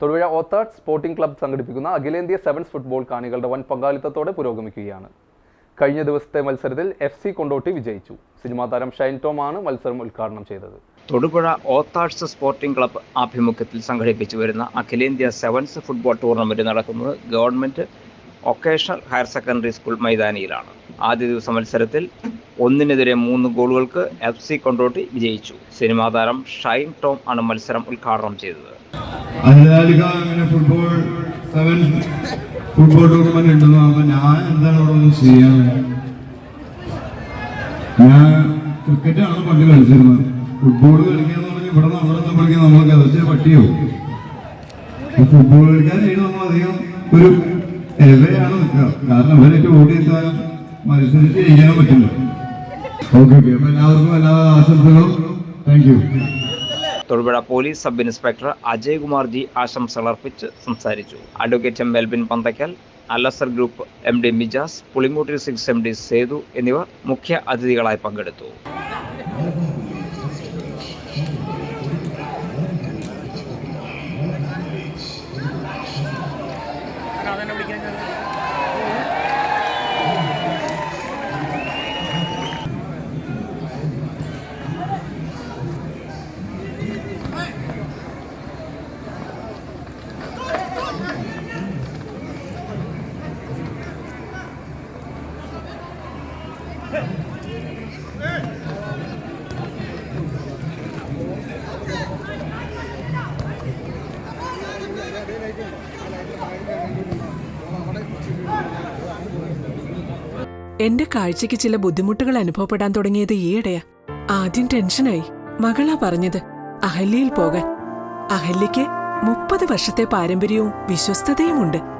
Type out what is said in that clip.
Thodupuzha ഓത്താഡ് sporting club സംഘടിപ്പിക്കുന്ന അഖിലേന്ത്യ sevens football കാണികളുടെ വൻ പങ്കാളിത്തത്തോടെ പുരോഗമിക്കുകയാണ്. കഴിഞ്ഞ ദിവസത്തെ മത്സരത്തിൽ എഫ് സി കൊണ്ടോട്ടി വിജയിച്ചു. സിനിമാ താരം ഷൈൻ ടോം ആണ് മത്സരം ഉദ്ഘാടനം ചെയ്തത്. തൊടുപുഴ ഓത്താഴ്സ് സ്പോർട്ടിംഗ് ക്ലബ്ബ് ആഭിമുഖ്യത്തിൽ സംഘടിപ്പിച്ചു വരുന്ന അഖിലേന്ത്യാ സെവൻസ് ഫുട്ബോൾ ടൂർണമെന്റ് നടക്കുന്നത് government vocational higher secondary school മൈതാനിയിലാണ്. ആദ്യ ദിവസ മത്സരത്തിൽ ഒന്നിനെതിരെ മൂന്ന് ഗോളുകൾക്ക് എഫ് സി കൊണ്ടോട്ടി വിജയിച്ചു. സിനിമാ താരം ഷൈൻ ടോം ആണ് മത്സരം ഉദ്ഘാടനം ചെയ്തത്. അങ്ങനെ ഫുട്ബോൾ സെവൻ ഫുട്ബോൾ ടൂർണമെന്റ് ഉണ്ടെന്ന് അപ്പൊ ഞാൻ എന്താണ് അവിടെ ഒന്ന് ചെയ്യാൻ? ഞാൻ ക്രിക്കറ്റാണ് പണ്ട് കളിച്ചിരുന്നത്. ഫുട്ബോൾ കളിക്കാന്ന് പറഞ്ഞാൽ ഇവിടെ നമ്മളൊന്നും കളിക്കാൻ നമ്മൾ കതച്ച പട്ടിയോ? ഫുട്ബോൾ കളിക്കാൻ നമ്മൾ അധികം ഒരു എവയാണ് നിൽക്കുക. കാരണം ഇവരൊക്കെ ഓടിയെത്താനും മത്സരിച്ച് ചെയ്യാൻ പറ്റില്ല. ഓക്കെ ഓക്കെ അപ്പൊ എല്ലാവർക്കും എല്ലാ ആശംസകളും. Thank you Thodupuzha police sub inspector Ajay Kumar ji ആശംസകൾ അർപ്പിച്ച് സംസാരിച്ചു. Advocate M Melbin Panthakkal Al Azhar group M D Mijas Pulimoottil six M D Sethu എന്നിവർ മുഖ്യ അതിഥികളായി പങ്കെടുത്തു. എന്റെ കാഴ്ചയ്ക്ക് ചില ബുദ്ധിമുട്ടുകൾ അനുഭവപ്പെടാൻ തുടങ്ങിയത് ഈയിടെയാ. ആദ്യം ടെൻഷനായി. മകളാ പറഞ്ഞത് അഹല്യയിൽ പോകാൻ. അഹല്യയ്ക്ക് മുപ്പത് വർഷത്തെ പാരമ്പര്യവും വിശ്വസ്തതയുമുണ്ട്.